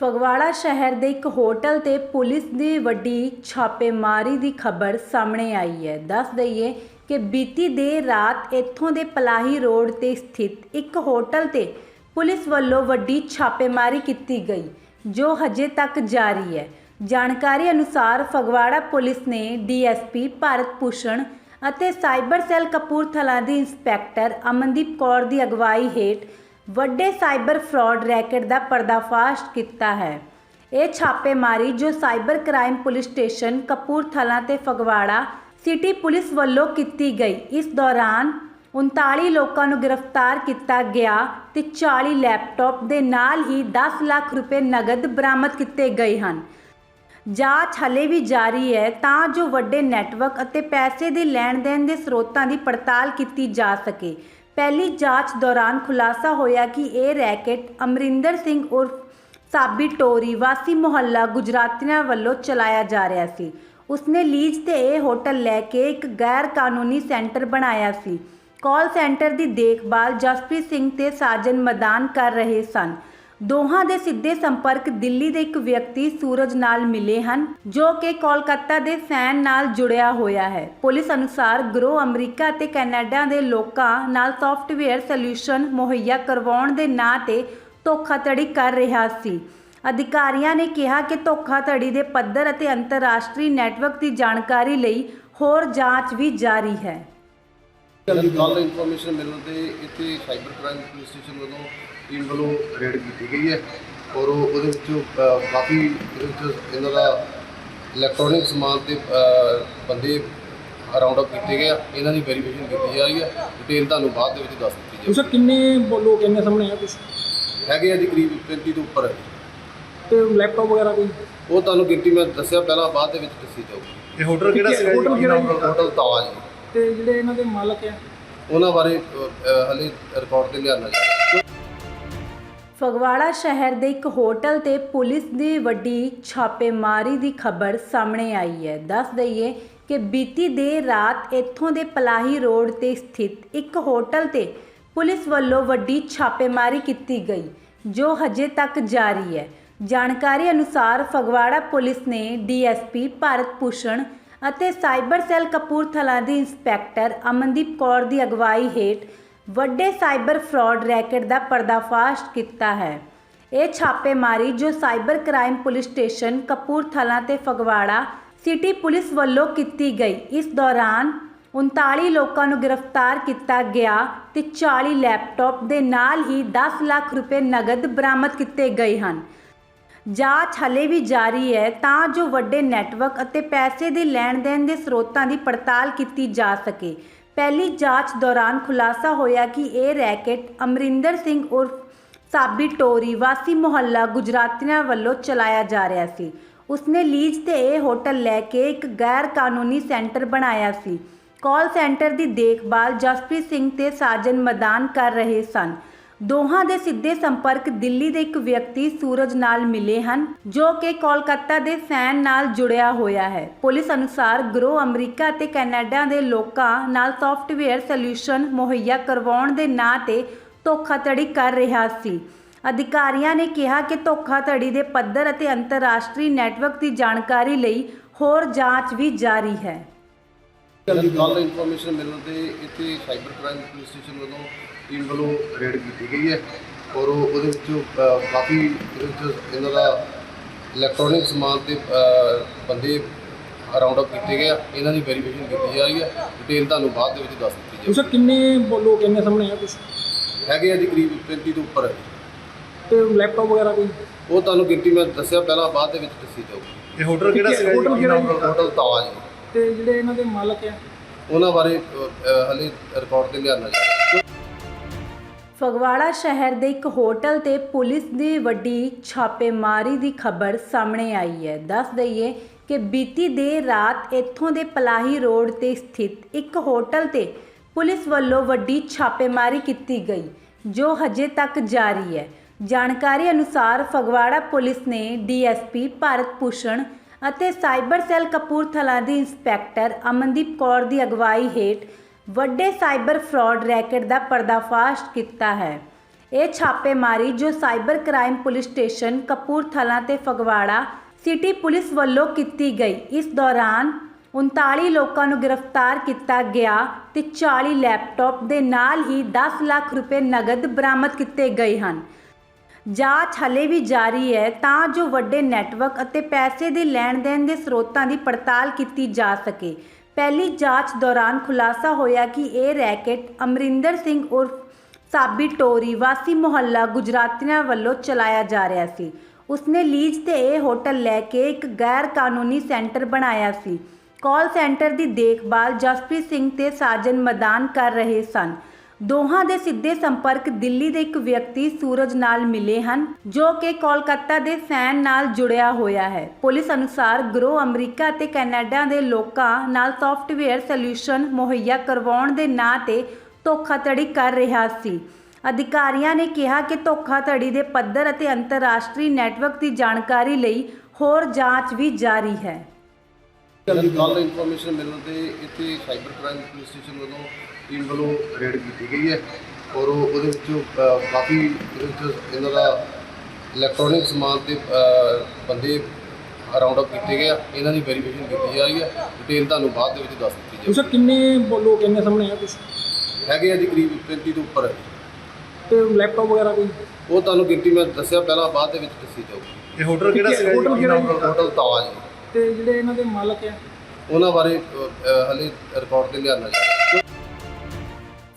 ਫਗਵਾੜਾ ਸ਼ਹਿਰ ਦੇ ਇੱਕ ਹੋਟਲ ਤੇ ਪੁਲਿਸ ਦੀ ਵੱਡੀ ਛਾਪੇਮਾਰੀ ਦੀ ਖਬਰ ਸਾਹਮਣੇ ਆਈ ਹੈ। ਦੱਸ ਦਈਏ ਕਿ ਬੀਤੀ ਦੇਰ ਰਾਤ ਇੱਥੋਂ ਦੇ ਪਲਾਹੀ ਰੋਡ ਤੇ ਸਥਿਤ ਇੱਕ ਹੋਟਲ ਤੇ ਪੁਲਿਸ ਵੱਲੋਂ ਵੱਡੀ ਛਾਪੇਮਾਰੀ ਕੀਤੀ ਗਈ, ਜੋ ਹਜੇ ਤੱਕ ਜਾਰੀ ਹੈ। ਜਾਣਕਾਰੀ ਅਨੁਸਾਰ ਫਗਵਾੜਾ ਪੁਲਿਸ ਨੇ ਡੀਐਸਪੀ ਭਾਰਤ ਭੂਸ਼ਣ ਅਤੇ ਸਾਈਬਰ ਸੈੱਲ ਕਪੂਰਥਲਾ ਦੀ ਇੰਸਪੈਕਟਰ ਅਮਨਦੀਪ ਕੌਰ ਦੀ ਅਗਵਾਈ ਹੇਠ ਵੱਡੇ ਸਾਈਬਰ ਫਰਾਡ ਰੈਕਟ ਦਾ ਪਰਦਾਫਾਸ਼ ਕੀਤਾ ਹੈ। ਇਹ ਛਾਪੇਮਾਰੀ ਜੋ cyber crime police station Kapurthala ਤੇ ਫਗਵਾੜਾ ਸਿਟੀ ਪੁਲਿਸ ਵੱਲੋਂ ਕੀਤੀ ਗਈ। ਇਸ ਦੌਰਾਨ 39 ਲੋਕਾਂ ਨੂੰ ਗ੍ਰਿਫਤਾਰ ਕੀਤਾ ਗਿਆ ਤੇ 40 ਲੈਪਟਾਪ ਦੇ ਨਾਲ ਹੀ 10 ਲੱਖ ਰੁਪਏ ਨਗਦ ਬਰਾਮਦ ਕੀਤੇ ਗਏ ਹਨ। ਜਾਂਚ ਹਲੇ ਵੀ ਜਾਰੀ ਹੈ, ਤਾਂ ਜੋ ਵੱਡੇ ਨੈਟਵਰਕ ਅਤੇ ਪੈਸੇ ਦੇ ਲੈਣ ਦੇਣ ਦੇ ਸਰੋਤਾਂ ਦੀ ਪੜਤਾਲ ਕੀਤੀ ਜਾ ਸਕੇ। ਪਹਿਲੀ ਜਾਂਚ ਦੌਰਾਨ ਖੁਲਾਸਾ ਹੋਇਆ ਕਿ ਇਹ ਰੈਕੇਟ ਅਮਰਿੰਦਰ ਸਿੰਘ ਉਰਫ ਸਾਬੀ ਟੋਰੀ ਵਾਸੀ ਮੁਹੱਲਾ ਗੁਜਰਾਤੀਆਂ ਵੱਲੋਂ ਚਲਾਇਆ ਜਾ ਰਿਹਾ ਸੀ। ਉਸਨੇ ਲੀਜ਼ ਤੇ ਇਹ ਹੋਟਲ ਲੈ ਕੇ ਇੱਕ ਗੈਰ ਕਾਨੂੰਨੀ ਸੈਂਟਰ ਬਣਾਇਆ ਸੀ। ਕਾਲ ਸੈਂਟਰ ਦੀ ਦੇਖਭਾਲ ਜਸਪ੍ਰੀਤ ਸਿੰਘ ਤੇ ਸਾਜਨ ਮਦਾਨ ਕਰ ਰਹੇ ਸਨ। ਦੋਹਾਂ ਦੇ ਸਿੱਧੇ ਸੰਪਰਕ ਦਿੱਲੀ ਦੇ ਇੱਕ ਵਿਅਕਤੀ ਸੂਰਜ ਨਾਲ ਮਿਲੇ ਹਨ, ਜੋ ਕਿ ਕੋਲਕਾਤਾ ਦੇ ਫੈਨ ਨਾਲ ਜੁੜਿਆ ਹੋਇਆ ਹੈ। ਪੁਲਿਸ ਅਨੁਸਾਰ ਗਰੋ ਅਮਰੀਕਾ ਅਤੇ ਕੈਨੇਡਾ ਦੇ ਲੋਕਾਂ ਨਾਲ ਸੌਫਟਵੇਅਰ ਸੋਲੂਸ਼ਨ ਮੁਹੱਈਆ ਕਰਵਾਉਣ ਦੇ ਨਾਂ ਤੇ ਧੋਖਾਧੜੀ ਕਰ ਰਿਹਾ ਸੀ। ਅਧਿਕਾਰੀਆਂ ਨੇ ਕਿਹਾ ਕਿ ਧੋਖਾਧੜੀ ਦੇ ਪੱਧਰ ਅਤੇ ਅੰਤਰਰਾਸ਼ਟਰੀ ਨੈਟਵਰਕ ਦੀ ਜਾਣਕਾਰੀ ਲਈ ਹੋਰ ਜਾਂਚ ਵੀ ਜਾਰੀ ਹੈ। ਕੱਲ ਇਨਫੋਰਮੇਸ਼ਨ ਮਿਲਣ ਤੇ ਇੱਥੇ ਸਾਈਬਰ ਕ੍ਰਾਈਮ ਪੁਲਿਸ ਸਟੇਸ਼ਨ ਵੱਲੋਂ ਟੀਮ ਵੱਲੋਂ ਰੇਡ ਕੀਤੀ ਗਈ ਹੈ ਔਰ ਉਹ- ਉਹਦੇ ਵਿੱਚੋਂ ਕਾਫੀ ਇਹਦੇ ਵਿੱਚ ਇਹਨਾਂ ਦਾ ਇਲੈਕਟ੍ਰੋਨਿਕ ਸਮਾਨ ਤੇ ਬੰਦੇ ਰਾਉਂਡ ਅਪ ਕੀਤੇ ਗਏ ਆ। ਇਹਨਾਂ ਦੀ ਵੈਰੀਫਿਕੇਸ਼ਨ ਕੀਤੀ ਜਾ ਰਹੀ ਹੈ। ਡਿਟੇਲ ਤੁਹਾਨੂੰ ਬਾਅਦ ਦੇ ਵਿੱਚ ਦੱਸ ਦਿੱਤੀ ਤੁਸੀਂ ਕਿੰਨੇ ਬੋਲੋ ਕਿੰਨੇ ਸਾਹਮਣੇ ਆ ਕੁਛ? ਜਾਏਗੀ ਹੈਗੇ ਆ ਜੀ ਕਰੀਬ 35 ਤੋਂ ਉੱਪਰ ਹੈ। ਤੇ ਲੈਪਟਾਪ ਵਗੈਰਾ ਕੋਈ? ਉਹ ਤੁਹਾਨੂੰ ਗਿਣਤੀ ਮੈਂ ਦੱਸਿਆ ਪਹਿਲਾਂ ਬਾਅਦ ਦੇ ਵਿੱਚ ਦੱਸੀ ਜਾਊਗੀ। ਇਹ ਹੋਟਲ ਕਿਹੜਾ ਸੀਗਾ ਹੋਟਲ ਜੀ ਕਿਹੜਾ ਜੀ? ਹੋਟਲ ਤਾਜ ਜੀ। ਤੇ ਜਿਹੜੇ ਇਹਨਾਂ ਦੇ ਮਾਲਕ ਆ? ਉਹਨਾਂ ਬਾਰੇ ਅ, ਅ, ਹਲੇ ਰਿਕਾਰਡ ਤੇ ਲਿਆਉਣਾ ਜਾ ਰਿਹਾ। ਫਗਵਾੜਾ ਸ਼ਹਿਰ ਦੇ ਇੱਕ ਹੋਟਲ ਤੇ ਪੁਲਿਸ ਦੀ ਵੱਡੀ ਛਾਪੇਮਾਰੀ ਦੀ ਖਬਰ ਸਾਹਮਣੇ ਆਈ ਹੈ। ਦੱਸ ਦਈਏ ਕਿ ਬੀਤੀ ਦੇਰ ਰਾਤ ਇੱਥੋਂ ਦੇ ਪਲਾਹੀ ਰੋਡ ਤੇ ਸਥਿਤ ਇੱਕ ਹੋਟਲ ਤੇ ਪੁਲਿਸ ਵੱਲੋਂ ਵੱਡੀ ਛਾਪੇਮਾਰੀ ਕੀਤੀ ਗਈ ਜੋ ਹਜੇ ਤੱਕ ਜਾਰੀ ਹੈ। ਜਾਣਕਾਰੀ ਅਨੁਸਾਰ ਫਗਵਾੜਾ ਪੁਲਿਸ ਨੇ ਡੀਐਸਪੀ ਭਾਰਤ ਭੂਸ਼ਣ ਅਤੇ ਸਾਈਬਰ ਸੈੱਲ ਕਪੂਰਥਲਾ ਦੀ ਇੰਸਪੈਕਟਰ ਅਮਨਦੀਪ ਕੌਰ ਦੀ ਅਗਵਾਈ ਹੇਠ ਵੱਡੇ ਸਾਈਬਰ ਫਰਾਡ ਰੈਕਟ ਦਾ ਪਰਦਾਫਾਸ਼ ਕੀਤਾ ਹੈ। ਇਹ ਛਾਪੇਮਾਰੀ ਜੋ cyber crime police station Kapurthala ਤੇ ਫਗਵਾੜਾ ਸਿਟੀ ਪੁਲਿਸ ਵੱਲੋਂ ਕੀਤੀ ਗਈ। ਇਸ ਦੌਰਾਨ 39 ਲੋਕਾਂ ਨੂੰ ਗ੍ਰਿਫਤਾਰ ਕੀਤਾ ਗਿਆ ਤੇ 40 ਲੈਪਟਾਪ ਦੇ ਨਾਲ ਹੀ 10 ਲੱਖ ਰੁਪਏ ਨਗਦ ਬਰਾਮਦ ਕੀਤੇ ਗਏ ਹਨ। ਜਾਂਚ ਹਲੇ ਵੀ ਜਾਰੀ ਹੈ, ਤਾਂ ਜੋ ਵੱਡੇ ਨੈਟਵਰਕ ਅਤੇ ਪੈਸੇ ਦੇ ਲੈਣ ਦੇਣ ਦੇ ਸਰੋਤਾਂ ਦੀ ਪੜਤਾਲ ਕੀਤੀ ਜਾ ਸਕੇ। ਪਹਿਲੀ ਜਾਂਚ ਦੌਰਾਨ ਖੁਲਾਸਾ ਹੋਇਆ ਕਿ ਇਹ ਰੈਕੇਟ ਅਮਰਿੰਦਰ ਸਿੰਘ ਉਰਫ ਸਾਬੀ ਟੋਰੀ ਵਾਸੀ ਮੁਹੱਲਾ ਗੁਜਰਾਤੀਆਂ ਵੱਲੋਂ ਚਲਾਇਆ ਜਾ ਰਿਹਾ ਸੀ। ਉਸਨੇ ਲੀਜ਼ ਤੇ ਇਹ ਹੋਟਲ ਲੈ ਕੇ ਇੱਕ ਗੈਰ ਕਾਨੂੰਨੀ ਸੈਂਟਰ ਬਣਾਇਆ ਸੀ। ਕਾਲ ਸੈਂਟਰ ਦੀ ਦੇਖਭਾਲ ਜਸਪ੍ਰੀਤ ਸਿੰਘ ਤੇ ਸਾਜਨ ਮਦਾਨ ਕਰ ਰਹੇ ਸਨ। ਦੋਹਾਂ ਦੇ ਸਿੱਧੇ ਸੰਪਰਕ ਦਿੱਲੀ ਦੇ ਇੱਕ ਵਿਅਕਤੀ ਸੂਰਜ ਨਾਲ ਮਿਲੇ ਹਨ, ਜੋ ਕਿ ਕੋਲਕਾਤਾ ਦੇ ਫੈਨ ਨਾਲ ਜੁੜਿਆ ਹੋਇਆ ਹੈ। ਪੁਲਿਸ ਅਨੁਸਾਰ ਗਰੋ ਅਮਰੀਕਾ ਅਤੇ ਕੈਨੇਡਾ ਦੇ ਲੋਕਾਂ ਨਾਲ ਸੌਫਟਵੇਅਰ ਸੋਲੂਸ਼ਨ ਮੁਹੱਈਆ ਕਰਵਾਉਣ ਦੇ ਨਾਂ ਤੇ ਧੋਖਾਧੜੀ ਕਰ ਰਿਹਾ ਸੀ। ਅਧਿਕਾਰੀਆਂ ਨੇ ਕਿਹਾ ਕਿ ਧੋਖਾਧੜੀ ਦੇ ਪੱਧਰ ਅਤੇ ਅੰਤਰਰਾਸ਼ਟਰੀ ਨੈਟਵਰਕ ਦੀ ਜਾਣਕਾਰੀ ਲਈ ਹੋਰ ਜਾਂਚ ਵੀ ਜਾਰੀ ਹੈ। ਕੱਲ ਇਨਫੋਰਮੇਸ਼ਨ ਮਿਲਣ ਤੇ ਇੱਥੇ ਸਾਈਬਰ ਕ੍ਰਾਈਮ ਪੁਲਿਸ ਸਟੇਸ਼ਨ ਵੱਲੋਂ ਟੀਮ ਵੱਲੋਂ ਰੇਡ ਕੀਤੀ ਗਈ ਹੈ ਔਰ ਉਹ- ਉਹਦੇ ਵਿੱਚੋਂ ਕਾਫੀ ਇਹਦੇ ਵਿੱਚ ਇਹਨਾਂ ਦਾ ਇਲੈਕਟ੍ਰੋਨਿਕ ਸਮਾਨ ਤੇ ਬੰਦੇ ਰਾਉਂਡ ਅਪ ਕੀਤੇ ਗਏ ਆ। ਇਹਨਾਂ ਦੀ ਵੈਰੀਫਿਕੇਸ਼ਨ ਕੀਤੀ ਜਾ ਰਹੀ ਹੈ। ਡਿਟੇਲ ਤੁਹਾਨੂੰ ਬਾਅਦ ਦੇ ਵਿੱਚ ਦੱਸ ਦਿੱਤੀ ਤੁਸੀਂ ਕਿੰਨੇ ਬੋਲੋ ਕਿੰਨੇ ਸਾਹਮਣੇ ਆ ਕੁਛ ਜਾਏਗੀ ਹੈਗੇ ਆ ਜੀ ਕਰੀਬ 35 ਤੋਂ ਉੱਪਰ ਹੈ। ਤੇ ਲੈਪਟਾਪ ਵਗੈਰਾ ਕੋਈ? ਉਹ ਤੁਹਾਨੂੰ ਗਿਣਤੀ ਮੈਂ ਦੱਸਿਆ ਪਹਿਲਾਂ ਬਾਅਦ ਦੇ ਵਿੱਚ ਦੱਸੀ ਜਾਊਗੀ। ਇਹ ਹੋਟਲ ਕਿਹੜਾ ਸੀਗਾ ਹੋਟਲ ਕਿਹੜਾ ਜੀ? ਹੋਟਲ ਤਾਜ ਜੀ। ਤੇ ਜਿਹੜੇ ਇਹਨਾਂ ਦੇ ਮਾਲਕ ਆ? ਉਹਨਾਂ ਬਾਰੇ ਹਲੇ ਰਿਕਾਰਡ ਤੇ ਲਿਆਉਣਾ ਜਾ ਰਿਹਾ। ਫਗਵਾੜਾ ਸ਼ਹਿਰ ਦੇ ਇੱਕ ਹੋਟਲ ਤੇ ਪੁਲਿਸ ਦੀ ਵੱਡੀ ਛਾਪੇਮਾਰੀ ਦੀ ਖਬਰ ਸਾਹਮਣੇ ਆਈ ਹੈ। ਦੱਸ ਦਈਏ ਕਿ ਬੀਤੀ ਦੇਰ ਰਾਤ ਇੱਥੋਂ ਦੇ ਪਲਾਹੀ ਰੋਡ ਤੇ ਸਥਿਤ ਇੱਕ ਹੋਟਲ ਤੇ ਪੁਲਿਸ ਵੱਲੋਂ ਵੱਡੀ ਛਾਪੇਮਾਰੀ ਕੀਤੀ ਗਈ ਜੋ ਹਜੇ ਤੱਕ ਜਾਰੀ ਹੈ। ਜਾਣਕਾਰੀ ਅਨੁਸਾਰ ਫਗਵਾੜਾ ਪੁਲਿਸ ਨੇ ਡੀਐਸਪੀ ਭਾਰਤ ਭੂਸ਼ਣ ਅਤੇ ਸਾਈਬਰ ਸੈੱਲ ਕਪੂਰਥਲਾ ਦੀ ਇੰਸਪੈਕਟਰ ਅਮਨਦੀਪ ਕੌਰ ਦੀ ਅਗਵਾਈ ਹੇਠ ਵੱਡੇ ਸਾਈਬਰ ਫਰਾਡ ਰੈਕਟ ਦਾ ਪਰਦਾਫਾਸ਼ ਕੀਤਾ ਹੈ। ਇਹ ਛਾਪੇਮਾਰੀ ਜੋ cyber crime police station Kapurthala ਤੇ ਫਗਵਾੜਾ ਸਿਟੀ ਪੁਲਿਸ ਵੱਲੋਂ ਕੀਤੀ ਗਈ। ਇਸ ਦੌਰਾਨ 39 ਲੋਕਾਂ ਨੂੰ ਗ੍ਰਿਫਤਾਰ ਕੀਤਾ ਗਿਆ ਤੇ 40 ਲੈਪਟਾਪ ਦੇ ਨਾਲ ਹੀ 10 ਲੱਖ ਰੁਪਏ ਨਗਦ ਬਰਾਮਦ ਕੀਤੇ ਗਏ ਹਨ। ਜਾਂਚ ਹਲੇ ਵੀ ਜਾਰੀ ਹੈ, ਤਾਂ ਜੋ ਵੱਡੇ ਨੈਟਵਰਕ ਅਤੇ ਪੈਸੇ ਦੇ ਲੈਣ ਦੇਣ ਦੇ ਸਰੋਤਾਂ ਦੀ ਪੜਤਾਲ ਕੀਤੀ ਜਾ ਸਕੇ। ਪਹਿਲੀ ਜਾਂਚ ਦੌਰਾਨ ਖੁਲਾਸਾ ਹੋਇਆ ਕਿ ਇਹ ਰੈਕੇਟ ਅਮਰਿੰਦਰ ਸਿੰਘ ਉਰਫ ਸਾਬੀ ਟੋਰੀ ਵਾਸੀ ਮੁਹੱਲਾ ਗੁਜਰਾਤੀਆਂ ਵੱਲੋਂ ਚਲਾਇਆ ਜਾ ਰਿਹਾ ਸੀ। ਉਸਨੇ ਲੀਜ਼ ਤੇ ਇਹ ਹੋਟਲ ਲੈ ਕੇ ਇੱਕ ਗੈਰ ਕਾਨੂੰਨੀ ਸੈਂਟਰ ਬਣਾਇਆ ਸੀ। ਕਾਲ ਸੈਂਟਰ ਦੀ ਦੇਖਭਾਲ ਜਸਪ੍ਰੀਤ ਸਿੰਘ ਤੇ ਸਾਜਨ ਮਦਾਨ ਕਰ ਰਹੇ ਸਨ। ਦੋਹਾਂ ਦੇ ਸਿੱਧੇ ਸੰਪਰਕ ਦਿੱਲੀ ਦੇ ਇੱਕ ਵਿਅਕਤੀ ਸੂਰਜ ਨਾਲ ਮਿਲੇ ਹਨ, ਜੋ ਕਿ ਕੋਲਕਾਤਾ ਦੇ ਫੈਨ ਨਾਲ ਜੁੜਿਆ ਹੋਇਆ ਹੈ। ਪੁਲਿਸ ਅਨੁਸਾਰ ਗਰੋ ਅਮਰੀਕਾ ਅਤੇ ਕੈਨੇਡਾ ਦੇ ਲੋਕਾਂ ਨਾਲ ਸੌਫਟਵੇਅਰ ਸੋਲੂਸ਼ਨ ਮੁਹੱਈਆ ਕਰਵਾਉਣ ਦੇ ਨਾਂ ਤੇ ਧੋਖਾਧੜੀ ਕਰ ਰਿਹਾ ਸੀ। ਅਧਿਕਾਰੀਆਂ ਨੇ ਕਿਹਾ ਕਿ ਧੋਖਾਧੜੀ ਦੇ ਪੱਧਰ ਅਤੇ ਅੰਤਰਰਾਸ਼ਟਰੀ ਨੈਟਵਰਕ ਦੀ ਜਾਣਕਾਰੀ ਲਈ ਹੋਰ ਜਾਂਚ ਵੀ ਜਾਰੀ ਹੈ। ਕੱਲ੍ਹ ਇਨਫੋਰਮੇਸ਼ਨ ਮਿਲਣ ਤੇ ਇੱਥੇ ਸਾਈਬਰ ਕ੍ਰਾਈਮ ਪੁਲਿਸ ਸਟੇਸ਼ਨ ਵੱਲੋਂ ਟੀਮ ਵੱਲੋਂ ਰੇਡ ਕੀਤੀ ਗਈ ਹੈ ਔਰ ਉਹ- ਉਹਦੇ ਵਿੱਚੋਂ ਕਾਫੀ ਇਹਨਾਂ ਦਾ ਇਲੈਕਟ੍ਰੋਨਿਕ ਸਮਾਨ ਤੇ ਬੰਦੇ ਰਾਉਂਡ ਅਪ ਕੀਤੇ ਗਏ ਆ। ਇਹਨਾਂ ਦੀ ਵੈਰੀਫਿਕੇਸ਼ਨ ਕੀਤੀ ਜਾ ਰਹੀ ਹੈ। ਡਿਟੇਲ ਤੁਹਾਨੂੰ ਬਾਅਦ ਦੇ ਵਿੱਚ ਦੱਸ ਦਿੱਤੀ ਤੁਸੀਂ ਜਾਵੇਗੀ ਕਿੰਨੇ ਲੋਕ ਇੰਨੇ ਸਾਹਮਣੇ ਆ ਕੁਝ ਹੈਗੇ ਆ ਜੀ ਕਰੀਬ 35 ਤੋਂ ਉੱਪਰ ਤੇ ਲੈਪਟਾਪ ਵਗੈਰਾ ਕੋਈ? ਉਹ ਤੁਹਾਨੂੰ ਗਿਣਤੀ ਮੈਂ ਦੱਸਿਆ ਪਹਿਲਾਂ ਬਾਅਦ ਦੇ ਵਿੱਚ ਦੱਸੀ ਜਾਊਗੀ। ਇਹ ਹੋਟਲ ਕਿਹੜਾ ਸੀਗਾ ਹੋਟਲ? ਕਿਹੜਾ? ਹੋਟਲ ਤਾਜ ਜੀ। ਤੇ ਜਿਹੜੇ ਇਹਨਾਂ ਦੇ ਮਾਲਕ ਆ? ਉਹਨਾਂ ਬਾਰੇ ਹਲੇ ਰਿਕਾਰਡ ਤੇ ਲਿਆਉਣਾ ਜਾ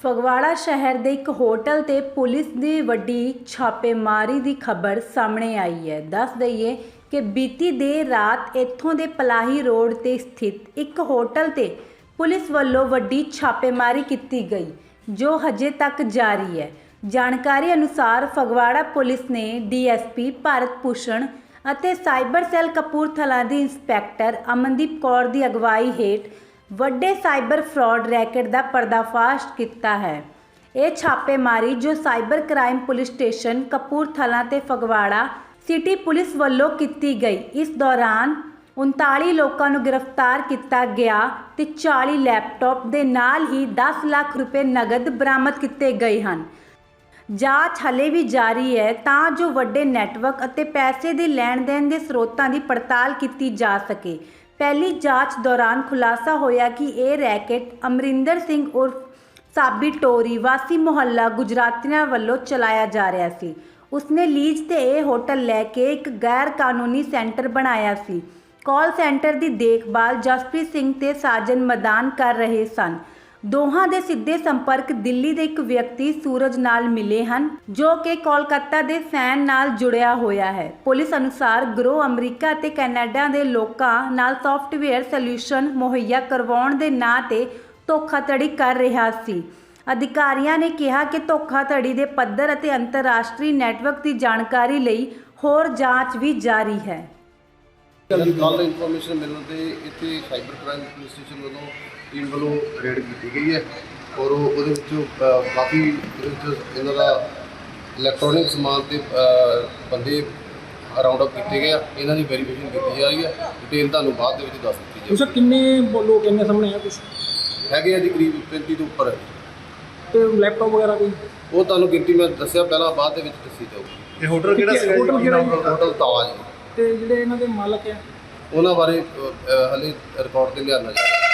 ਫਗਵਾੜਾ ਸ਼ਹਿਰ ਦੇ ਇੱਕ ਹੋਟਲ ਤੇ ਪੁਲਿਸ ਦੀ ਵੱਡੀ ਛਾਪੇਮਾਰੀ ਦੀ ਖਬਰ ਸਾਹਮਣੇ ਆਈ ਹੈ। ਦੱਸ ਦਈਏ ਕਿ ਬੀਤੀ ਦੇਰ ਰਾਤ ਇੱਥੋਂ ਦੇ ਪਲਾਹੀ ਰੋਡ ਤੇ ਸਥਿਤ ਇੱਕ ਹੋਟਲ ਤੇ ਪੁਲਿਸ ਵੱਲੋਂ ਵੱਡੀ ਛਾਪੇਮਾਰੀ ਕੀਤੀ ਗਈ ਜੋ ਹਜੇ ਤੱਕ ਜਾਰੀ ਹੈ। ਜਾਣਕਾਰੀ ਅਨੁਸਾਰ ਫਗਵਾੜਾ ਪੁਲਿਸ ਨੇ ਡੀਐਸਪੀ ਭਾਰਤ ਭੂਸ਼ਣ ਅਤੇ ਸਾਈਬਰ ਸੈੱਲ ਕਪੂਰਥਲਾ ਦੀ ਇੰਸਪੈਕਟਰ ਅਮਨਦੀਪ ਕੌਰ ਦੀ ਅਗਵਾਈ ਹੇਠ ਵੱਡੇ ਸਾਈਬਰ ਫਰਾਡ ਰੈਕਟ ਦਾ ਪਰਦਾਫਾਸ਼ ਕੀਤਾ ਹੈ। ਇਹ ਛਾਪੇਮਾਰੀ ਜੋ cyber crime police station Kapurthala ਤੇ ਫਗਵਾੜਾ ਸਿਟੀ ਪੁਲਿਸ ਵੱਲੋਂ ਕੀਤੀ ਗਈ। ਇਸ ਦੌਰਾਨ 39 ਲੋਕਾਂ ਨੂੰ ਗ੍ਰਿਫਤਾਰ ਕੀਤਾ ਗਿਆ ਤੇ 40 ਲੈਪਟਾਪ ਦੇ ਨਾਲ ਹੀ 10 ਲੱਖ ਰੁਪਏ ਨਗਦ ਬਰਾਮਦ ਕੀਤੇ ਗਏ ਹਨ। ਜਾਂਚ ਹਲੇ ਵੀ ਜਾਰੀ ਹੈ, ਤਾਂ ਜੋ ਵੱਡੇ ਨੈਟਵਰਕ ਅਤੇ ਪੈਸੇ ਦੇ ਲੈਣ ਦੇਣ ਦੇ ਸਰੋਤਾਂ ਦੀ ਪੜਤਾਲ ਕੀਤੀ ਜਾ ਸਕੇ। ਪਹਿਲੀ ਜਾਂਚ ਦੌਰਾਨ ਖੁਲਾਸਾ ਹੋਇਆ ਕਿ ਇਹ ਰੈਕੇਟ ਅਮਰਿੰਦਰ ਸਿੰਘ ਉਰਫ ਸਾਬੀ ਟੋਰੀ ਵਾਸੀ ਮੁਹੱਲਾ ਗੁਜਰਾਤੀਆਂ ਵੱਲੋਂ ਚਲਾਇਆ ਜਾ ਰਿਹਾ ਸੀ। ਉਸਨੇ ਲੀਜ਼ ਤੇ ਇਹ ਹੋਟਲ ਲੈ ਕੇ ਇੱਕ ਗੈਰ ਕਾਨੂੰਨੀ ਸੈਂਟਰ ਬਣਾਇਆ ਸੀ। ਕਾਲ ਸੈਂਟਰ ਦੀ ਦੇਖਭਾਲ ਜਸਪ੍ਰੀਤ ਸਿੰਘ ਤੇ ਸਾਜਨ ਮਦਾਨ ਕਰ ਰਹੇ ਸਨ। ਦੋਹਾਂ ਦੇ ਸਿੱਧੇ ਸੰਪਰਕ ਦਿੱਲੀ ਦੇ ਇੱਕ ਵਿਅਕਤੀ ਸੂਰਜ ਨਾਲ ਮਿਲੇ ਹਨ, ਜੋ ਕਿ ਕੋਲਕਾਤਾ ਦੇ ਫੈਨ ਨਾਲ ਜੁੜਿਆ ਹੋਇਆ ਹੈ। ਪੁਲਿਸ ਅਨੁਸਾਰ ਗਰੋ ਅਮਰੀਕਾ ਅਤੇ ਕੈਨੇਡਾ ਦੇ ਲੋਕਾਂ ਨਾਲ ਸੌਫਟਵੇਅਰ ਸੋਲੂਸ਼ਨ ਮੁਹੱਈਆ ਕਰਵਾਉਣ ਦੇ ਨਾਂ ਤੇ ਧੋਖਾਧੜੀ ਕਰ ਰਿਹਾ ਸੀ। ਅਧਿਕਾਰੀਆਂ ਨੇ ਕਿਹਾ ਕਿ ਧੋਖਾਧੜੀ ਦੇ ਪੱਧਰ ਅਤੇ ਅੰਤਰਰਾਸ਼ਟਰੀ ਨੈਟਵਰਕ ਦੀ ਜਾਣਕਾਰੀ ਲਈ ਹੋਰ ਜਾਂਚ ਵੀ ਜਾਰੀ ਹੈ। ਕੱਲ੍ਹ ਇਨਫੋਰਮੇਸ਼ਨ ਮਿਲਣ ਤੇ ਇੱਥੇ ਸਾਈਬਰ ਕ੍ਰਾਈਮ ਪੁਲਿਸ ਸਟੇਸ਼ਨ ਵੱਲੋਂ ਟੀਮ ਵੱਲੋਂ ਰੇਡ ਕੀਤੀ ਗਈ ਹੈ ਔਰ ਉਹ- ਉਹਦੇ ਵਿੱਚੋਂ ਕਾਫੀ ਇਹਨਾਂ ਦਾ ਇਲੈਕਟ੍ਰੋਨਿਕ ਸਮਾਨ ਤੇ ਬੰਦੇ ਰਾਉਂਡ ਅਪ ਕੀਤੇ ਗਏ ਆ। ਇਹਨਾਂ ਦੀ ਵੈਰੀਫਿਕੇਸ਼ਨ ਕੀਤੀ ਜਾ ਰਹੀ ਹੈ। ਡਿਟੇਲ ਤੁਹਾਨੂੰ ਬਾਅਦ ਦੇ ਵਿੱਚ ਦੱਸ ਦਿੱਤੀ ਤੁਸੀਂ ਕਿੰਨੇ ਲੋਕ ਇੰਨੇ ਸਾਹਮਣੇ ਆ ਕੁਝ ਹੈਗੇ ਆ ਜੀ ਕਰੀਬ 35 ਤੋਂ ਉੱਪਰ ਤੇ ਲੈਪਟਾਪ ਵਗੈਰਾ ਕੋਈ? ਉਹ ਤੁਹਾਨੂੰ ਗਿਣਤੀ ਮੈਂ ਦੱਸਿਆ ਪਹਿਲਾਂ ਬਾਅਦ ਦੇ ਵਿੱਚ ਦੱਸੀ ਜਾਊਗੀ। ਇਹ ਹੋਟਲ ਕਿਹੜਾ ਜੀ? ਹੋਟਲ ਕਿਹੜਾ? ਹੋਟਲ ਤਾਜ ਜੀ। ਤੇ ਜਿਹੜੇ ਇਹਨਾਂ ਦੇ ਮਾਲਕ ਆ? ਉਹਨਾਂ ਬਾਰੇ ਅ, ਅ, ਹਲੇ ਰਿਕਾਰਡ ਤੇ ਲਿਆਉਣਾ ਜਾ ਰਿਹਾ